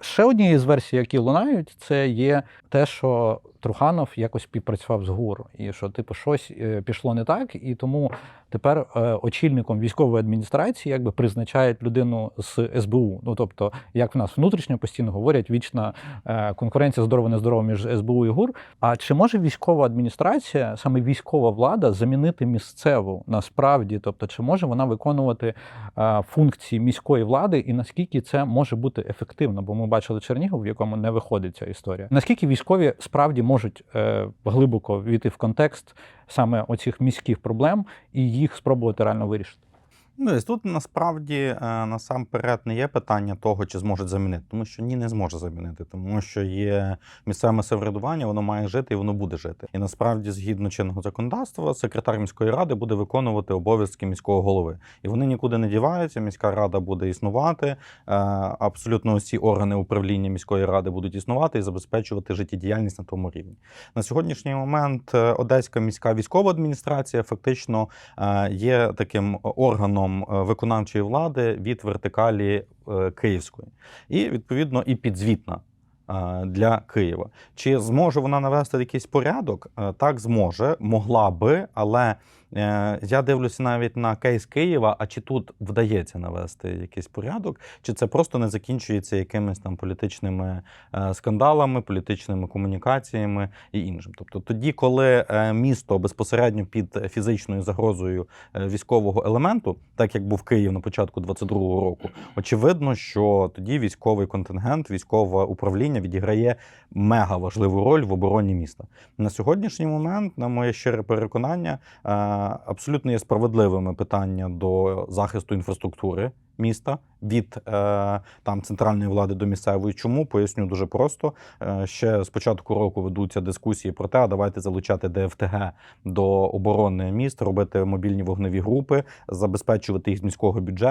Ще однією з версій, які лунають, це є те, що Труханов якось співпрацював з ГУР, і що типу щось е, пішло не так, і тому тепер е, очільником військової адміністрації якби призначають людину з СБУ. Ну тобто, як в нас внутрішньо постійно говорять, вічна е, конкуренція здорова нездорова між СБУ і ГУР. А чи може військова адміністрація, саме військова влада, замінити місцеву насправді? Тобто, чи може вона виконувати функції міської влади, і наскільки це може бути ефективно? Бо ми бачили Чернігів, в якому не виходить ця історія. Наскільки військові справді можуть е, глибоко війти в контекст саме оцих міських проблем і їх спробувати реально вирішити? Ну, ось тут насправді е, насамперед не є питання того, чи зможуть замінити, тому що ні, не зможе замінити, тому що є місцеве самоврядування, воно має жити і воно буде жити. І насправді, згідно чинного законодавства, секретар міської ради буде виконувати обов'язки міського голови, і вони нікуди не діваються. Міська рада буде існувати. е, Абсолютно усі органи управління міської ради будуть існувати і забезпечувати життєдіяльність на тому рівні. На сьогоднішній момент е, Одеська міська військова адміністрація фактично є таким органом е, виконавчої влади від вертикалі е, Київської, і відповідно і підзвітна. е, Для Києва чи зможе вона навести якийсь порядок? Так, зможе, могла би, але я дивлюся навіть на кейс Києва. А чи тут вдається навести якийсь порядок, чи це просто не закінчується якимись там політичними е, скандалами, політичними комунікаціями і іншим? Тобто, тоді, коли е, місто безпосередньо під фізичною загрозою е, військового елементу, так як був Київ на початку 22-го року, очевидно, що тоді військовий контингент, військове управління відіграє мега важливу роль в обороні міста. На сьогоднішній момент, на моє щире переконання, е, абсолютно є справедливими питання до захисту інфраструктури міста від е, там центральної влади до місцевої. Чому поясню дуже просто. Е, Ще з початку року ведуться дискусії про те, а давайте залучати ДФТГ до оборони міст, робити мобільні вогневі групи, забезпечувати їх з міського бюджету.